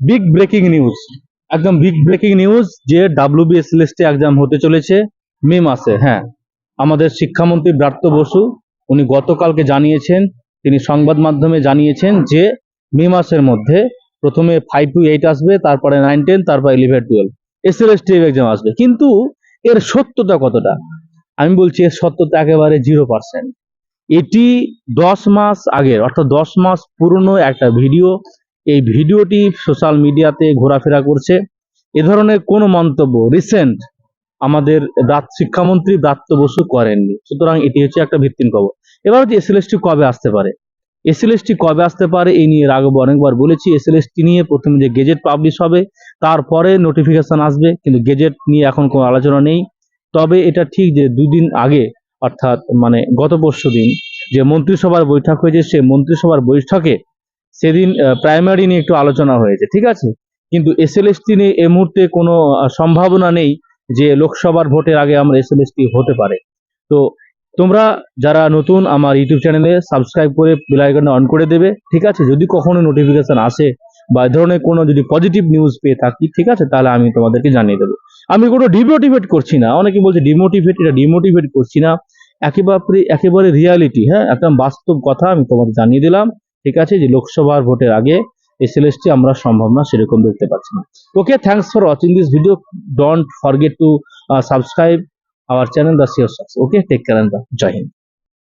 Big breaking news একদম big breaking news যে WBSLST exam হতে চলেছে মে মাসে হ্যাঁ। আমাদের শিক্ষামন্ত্রী ব্রাত্য বসু, উনি গতকালকে জানিয়েছেন, তিনি সংবাদ মাধ্যমে জানিয়েছেন যে মে মাসের মধ্যে প্রথমে ফাইভ টু এইট আসবে, তারপরে নাইন টেন তারপরে ইলেভেন টুয়েলভ এসএলএসটি এক্সাম আসবে। কিন্তু এর সত্যতা কতটা? আমি বলছি এর সত্যতা একেবারে জিরো পার্সেন্ট এটি দশ মাস আগের, অর্থাৎ দশ মাস পুরনো একটা ভিডিও এই ভিডিওটি সোশ্যাল মিডিয়াতে ঘোরাফেরা করছে। এ ধরনের কোনো মন্তব্য রিসেন্ট আমাদের শিক্ষামন্ত্রী ব্রাত্য বসু করেননি। সুতরাং এটি হচ্ছে একটা ভিত্তিন খবর। এবার হচ্ছে এসএলএসটি কবে আসতে পারে? এসএলএসটি কবে আসতে পারে এই নিয়ে আগে অনেকবার বলেছি। এসএলএসটি নিয়ে প্রথমে যে গেজেট পাবলিশ হবে, তারপরে নোটিফিকেশন আসবে, কিন্তু গেজেট নিয়ে এখন কোনো আলোচনা নেই। তবে এটা ঠিক যে দুদিন আগে, অর্থাৎ মানে গত পরশু দিন, যে মন্ত্রিসভার বৈঠক হয়েছে সে মন্ত্রিসভার বৈঠকে সেদিন প্রাইমারি নিয়ে একটু আলোচনা হয়েছে, ঠিক আছে? কিন্তু এস এসএলএসটি নিয়ে এই মুহূর্তে কোনো সম্ভাবনা নেই যে লোকসভার ভোটের আগে আমরা এসএলএসটি হতে পারে। তো তোমরা যারা নতুন আমার ইউটিউব চ্যানেলে সাবস্ক্রাইব করে বেল আইকনটা অন করে দেবে, ঠিক আছে? যদি কখনো নোটিফিকেশন আসে বা ধরনের কোনো যদি পজিটিভ নিউজ পেয়ে থাকি, ঠিক আছে? তাহলে আমি তোমাদেরকে জানিয়ে দেবো। আমি কোনো ডিমোটিভেট করছি না। অনেকে বলছে ডিমোটিভেট এটা ডিমোটিভেট করছি না। একেবারে একেবারে রিয়ালিটি হ্যাঁ? একদম বাস্তব কথা আমি তোমাদের জানিয়ে দিলাম। ঠিক আছে? যে লোকসভার ভোটের আগে এই এসএলএসটি আমরা সম্ভাবনা সেরকম দেখতে পাচ্ছি না। Okay thanks for watching this video don't forget to subscribe our channel the sure okay take care Jai Hind